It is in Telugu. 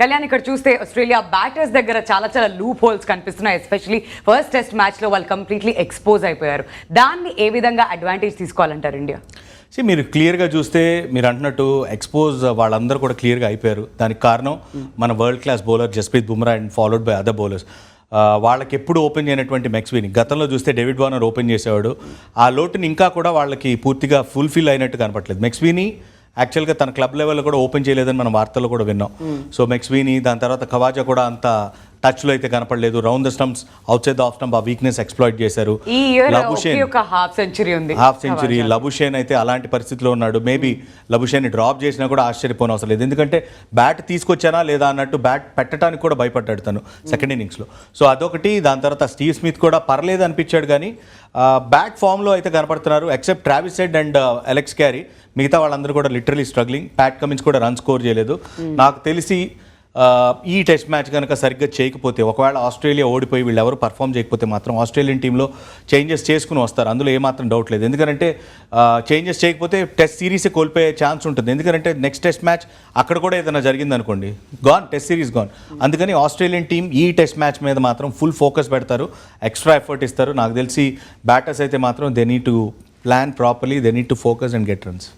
కళ్యాణ్ ఇక్కడ చూస్తే ఆస్ట్రేలియా బ్యాటర్స్ దగ్గర చాలా చాలా లూప్ హోల్స్ కనిపిస్తున్నాయి ఎస్పెషలీ ఫస్ట్ టెస్ట్ మ్యాచ్లో వాళ్ళు కంప్లీట్లీ ఎక్స్పోజ్ అయిపోయారు. దాన్ని ఏ విధంగా అడ్వాంటేజ్ తీసుకోవాలంటారు ఇండియా? సో మీరు క్లియర్గా చూస్తే మీరు అంటున్నట్టు ఎక్స్పోజ్ వాళ్ళందరూ కూడా క్లియర్గా అయిపోయారు. దానికి కారణం మన world class bowler Jasprit Bumrah and followed by other bowlers వాళ్ళకి ఎప్పుడు ఓపెన్ చేయనటువంటి మెక్స్విని గతంలో చూస్తే డేవిడ్ వార్నర్ ఓపెన్ చేసేవాడు. ఆ లోటుని ఇంకా కూడా వాళ్ళకి పూర్తిగా ఫుల్ఫిల్ అయినట్టు కనపట్లేదు మెక్స్విని యాక్చువల్గా తన క్లబ్ లెవెల్లో కూడా ఓపెన్ చేయలేదని మనం వార్తల్లో కూడా విన్నాం. సో మెక్స్వీని దాని తర్వాత కవాజా కూడా అంత టచ్లో అయితే కనపడలేదు. Round the stumps outside off stump ఆ వీక్నెస్ ఎక్స్ప్లాయిట్ చేశారు. హాఫ్ సెంచరీ ఉంది. హాఫ్ సెంచరీ లబుషేన్ అయితే అలాంటి పరిస్థితిలో ఉన్నాడు. మేబీ లబుషేన్ డ్రాప్ చేసినా కూడా ఆశ్చర్యపోని అవసరం లేదు ఎందుకంటే బ్యాట్ తీసుకొచ్చానా లేదా అన్నట్టు బ్యాట్ పెట్టడానికి కూడా భయపడ్డాడు తను సెకండ్ ఇన్నింగ్స్లో సో అదొకటి. దాని తర్వాత స్టీవ్ స్మిత్ కూడా పర్లేదు అనిపించాడు కానీ బ్యాట్ ఫామ్లో అయితే కనపడుతున్నారు. Except Travis Head and Alex Carey మిగతా వాళ్ళందరూ కూడా లిటరలీ స్ట్రగ్లింగ్ ప్యాట్ కమిన్స్ కూడా రన్ స్కోర్ చేయలేదు. నాకు తెలిసి ఈ టెస్ట్ మ్యాచ్ కనుక సరిగ్గా చేయకపోతే ఒకవేళ ఆస్ట్రేలియా ఓడిపోయి వీళ్ళు ఎవరు పర్ఫామ్ చేయకపోతే మాత్రం ఆస్ట్రేలియన్ టీంలో చేంజెస్ చేసుకుని వస్తారు. అందులో ఏమాత్రం డౌట్ లేదు. ఎందుకంటే చేంజెస్ చేయకపోతే టెస్ట్ సిరీస్ కోల్పోయే ఛాన్స్ ఉంటుంది. ఎందుకంటే నెక్స్ట్ టెస్ట్ మ్యాచ్ అక్కడ కూడా ఏదైనా జరిగింది అనుకోండి గాన్ టెస్ట్ సిరీస్ గాన్ అందుకని ఆస్ట్రేలియన్ టీం ఈ టెస్ట్ మ్యాచ్ మీద మాత్రం ఫుల్ ఫోకస్ పెడతారు. ఎక్స్ట్రా ఎఫర్ట్ ఇస్తారు. నాకు తెలిసి బ్యాటర్స్ అయితే మాత్రం they need to plan properly they need to focus and get runs